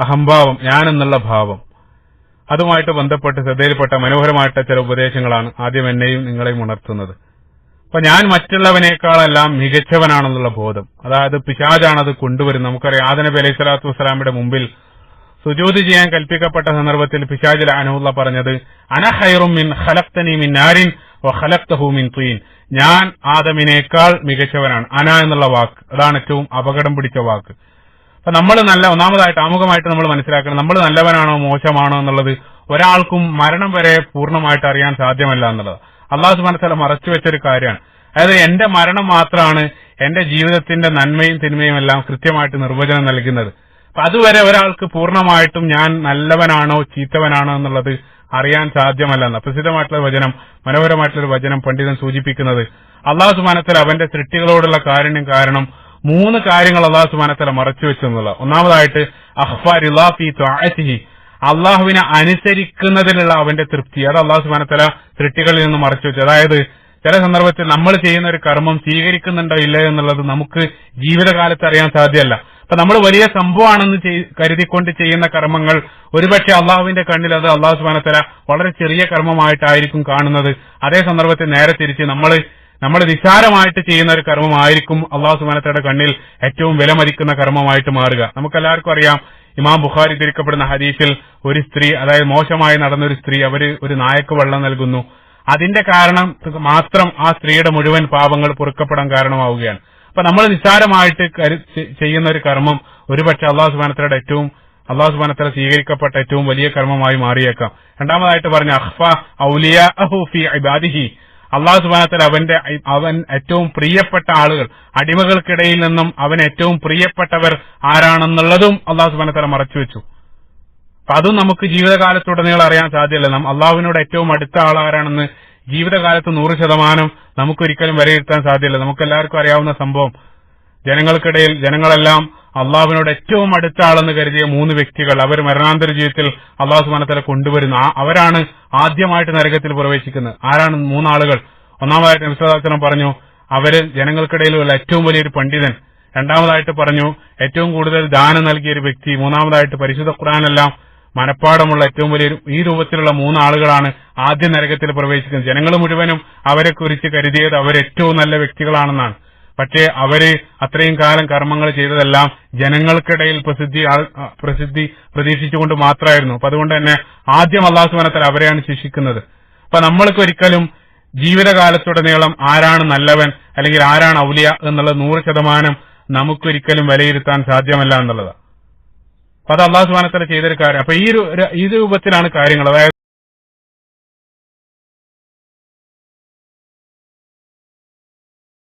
അഹംഭാവം ഞാൻ എന്നുള്ള ഭാവം. അതുമായിട്ട് ബന്ധപ്പെട്ട് ശ്രദ്ധയിൽപ്പെട്ട മനോഹരമായിട്ട് ചില ഉപദേശങ്ങളാണ് ആദ്യം എന്നെയും നിങ്ങളെയും ഉണർത്തുന്നത്. അപ്പൊ ഞാൻ മറ്റുള്ളവനേക്കാളെല്ലാം മികച്ചവനാണെന്നുള്ള ബോധം. അതായത് പിശാജാണ് അത് കൊണ്ടുവരുന്നത്. നമുക്കറിയാം ആദനബി അലൈഹി സ്വലാത്തു വസ്സലാമിയുടെ മുമ്പിൽ സുജൂത് ചെയ്യാൻ കൽപ്പിക്കപ്പെട്ട സന്ദർഭത്തിൽ പിശാജിൽ അനഹുല്ല പറഞ്ഞത് അന ഹൈറും മിൻ ഖലഖ്തനി മിൻ തീൻ ഞാൻ ആദമിനേക്കാൾ മികച്ചവനാണ്. അന എന്നുള്ള വാക്ക്. അതാണ് ഏറ്റവും അപകടം പിടിച്ച വാക്ക്. അപ്പൊ നമ്മൾ നല്ല ഒന്നാമതായിട്ട് ആമുഖമായിട്ട് നമ്മൾ മനസ്സിലാക്കണം. നമ്മൾ നല്ലവനാണോ മോശമാണോ എന്നുള്ളത് ഒരാൾക്കും മരണം വരെ പൂർണമായിട്ട് അറിയാൻ സാധ്യമല്ല എന്നുള്ളത്. അള്ളാഹു സുബാനത്തല മറച്ചു വെച്ചൊരു കാര്യമാണ്. അതായത് എന്റെ മരണം മാത്രമാണ് എന്റെ ജീവിതത്തിന്റെ നന്മയും തിന്മയും എല്ലാം കൃത്യമായിട്ട് നിർവചനം നൽകുന്നത്. അപ്പൊ അതുവരെ ഒരാൾക്ക് പൂർണമായിട്ടും ഞാൻ നല്ലവനാണോ ചീത്തവനാണോ എന്നുള്ളത് അറിയാൻ സാധ്യമല്ല എന്ന പ്രസിദ്ധമായിട്ടുള്ള വചനം മനോഹരമായിട്ടുള്ള വചനം പണ്ഡിതൻ സൂചിപ്പിക്കുന്നത് അള്ളാഹു സുബാനത്തല അവന്റെ സൃഷ്ടികളോടുള്ള കാരുണ്യം കാരണം മൂന്ന് കാര്യങ്ങൾ അള്ളാഹു സുബാനത്തല മറച്ചു വെച്ചെന്നുള്ള. ഒന്നാമതായിട്ട് അഹ്ഫാരി അള്ളാഹുവിനെ അനുസരിക്കുന്നതിനുള്ള അവന്റെ തൃപ്തി. അത് അള്ളാഹു സുബാനത്തല തൃപ്തികളിൽ നിന്ന് മറച്ചു വെച്ചു. അതായത് ചില സന്ദർഭത്തിൽ നമ്മൾ ചെയ്യുന്ന ഒരു കർമ്മം സ്വീകരിക്കുന്നുണ്ടോ ഇല്ല എന്നുള്ളത് നമുക്ക് ജീവിതകാലത്ത് അറിയാൻ സാധ്യമല്ല. അപ്പൊ നമ്മൾ വലിയ സംഭവമാണെന്ന് കരുതിക്കൊണ്ട് ചെയ്യുന്ന കർമ്മങ്ങൾ ഒരുപക്ഷെ അള്ളാഹുവിന്റെ കണ്ണിൽ അത് അള്ളാഹു സുബാനത്തല വളരെ ചെറിയ കർമ്മമായിട്ടായിരിക്കും കാണുന്നത്. അതേ സന്ദർഭത്തിൽ നേരെ തിരിച്ച് നമ്മൾ നമ്മൾ നിസ്സാരമായിട്ട് ചെയ്യുന്ന ഒരു കർമ്മമായിരിക്കും അള്ളാഹു സുബാനത്തയുടെ കണ്ണിൽ ഏറ്റവും വിലമതിക്കുന്ന കർമ്മമായിട്ട് മാറുക. നമുക്കെല്ലാവർക്കും അറിയാം ഇമാം ബുഖാരി തിരിക്കപ്പെടുന്ന ഹദീസിൽ ഒരു സ്ത്രീ അതായത് മോശമായി നടന്ന ഒരു സ്ത്രീ അവർ ഒരു നായക്ക് വെള്ളം നൽകുന്നു. അതിന്റെ കാരണം മാത്രം ആ സ്ത്രീയുടെ മുഴുവൻ പാപങ്ങൾ പൊറുക്കപ്പെടാൻ കാരണമാവുകയാണ്. അപ്പൊ നമ്മൾ നിസ്സാരമായിട്ട് ചെയ്യുന്ന ഒരു കർമ്മം ഒരുപക്ഷെ അള്ളാഹു സുബാനത്തയുടെ ഏറ്റവും അള്ളാഹു സുബാനത്തല സ്വീകരിക്കപ്പെട്ട ഏറ്റവും വലിയ കർമ്മമായി മാറിയേക്കാം. രണ്ടാമതായിട്ട് പറഞ്ഞ അഹ്ഫ ഔലിയ അഹുഫി ഇബാദിഹി. അള്ളാഹു സുബാനത്തിൽ അവന്റെ അവൻ ഏറ്റവും പ്രിയപ്പെട്ട ആളുകൾ അടിമകൾക്കിടയിൽ നിന്നും അവൻ ഏറ്റവും പ്രിയപ്പെട്ടവർ ആരാണെന്നുള്ളതും അള്ളാഹു സുബാനത്തല മറച്ചുവെച്ചു അപ്പൊ അതും നമുക്ക് ജീവിതകാലത്തുടനീളം അറിയാൻ സാധ്യമല്ല നാം അള്ളാഹുവിനോട് ഏറ്റവും അടുത്ത ആളാരാണെന്ന് ജീവിതകാലത്ത് നൂറ് ശതമാനം നമുക്കൊരിക്കലും വിലയിരുത്താൻ സാധ്യമല്ല നമുക്കെല്ലാവർക്കും അറിയാവുന്ന സംഭവം ജനങ്ങൾക്കിടയിൽ ജനങ്ങളെല്ലാം അള്ളാഹുവിനോട് ഏറ്റവും അടുത്ത ആളെന്ന് കരുതിയ മൂന്ന് വ്യക്തികൾ അവർ മരണാന്തര ജീവിതത്തിൽ അള്ളാഹു സുബാനത്തല കൊണ്ടുവരുന്ന അവരാണ് ആദ്യമായിട്ട് നരകത്തിൽ പ്രവേശിക്കുന്നത്. ആരാണ് മൂന്നാളുകൾ? ഒന്നാമതായിട്ട് നിസ്വദാസനം പറഞ്ഞു അവർ ജനങ്ങൾക്കിടയിലുള്ള ഏറ്റവും വലിയൊരു പണ്ഡിതൻ. രണ്ടാമതായിട്ട് പറഞ്ഞു ഏറ്റവും കൂടുതൽ ദാനം നൽകിയ ഒരു വ്യക്തി. മൂന്നാമതായിട്ട് പരിശുദ്ധ ഖുറാനെല്ലാം മനപ്പാടമുള്ള ഏറ്റവും വലിയൊരു ഈ രൂപത്തിലുള്ള മൂന്ന് ആളുകളാണ് ആദ്യ നരകത്തിൽ പ്രവേശിക്കുന്നത്. ജനങ്ങൾ മുഴുവനും അവരെ കുറിച്ച് കരുതിയത് അവരേറ്റവും നല്ല വ്യക്തികളാണെന്നാണ്. പക്ഷേ അവർ അത്രയും കാലം കർമ്മങ്ങൾ ചെയ്തതെല്ലാം ജനങ്ങൾക്കിടയിൽ പ്രസിദ്ധി പ്രസിദ്ധി പ്രതീക്ഷിച്ചുകൊണ്ട് മാത്രമായിരുന്നു. അപ്പൊ അതുകൊണ്ട് തന്നെ ആദ്യം അള്ളാഹു സുബനത്തിൽ അവരെയാണ് ശിക്ഷിക്കുന്നത്. അപ്പൊ നമ്മൾക്ക് ഒരിക്കലും ജീവിതകാലത്തുടനീളം ആരാണ് നല്ലവൻ അല്ലെങ്കിൽ ആരാണ് ഔലിയ എന്നുള്ളത് നൂറ് ശതമാനം നമുക്കൊരിക്കലും വിലയിരുത്താൻ സാധ്യമല്ല എന്നുള്ളതാണ്. അപ്പൊ അത് അള്ളാഹു സുബാനത്തല ചെയ്തൊരു കാര്യം. അപ്പൊ ഈ ഈ രൂപത്തിലാണ് കാര്യങ്ങൾ. അതായത്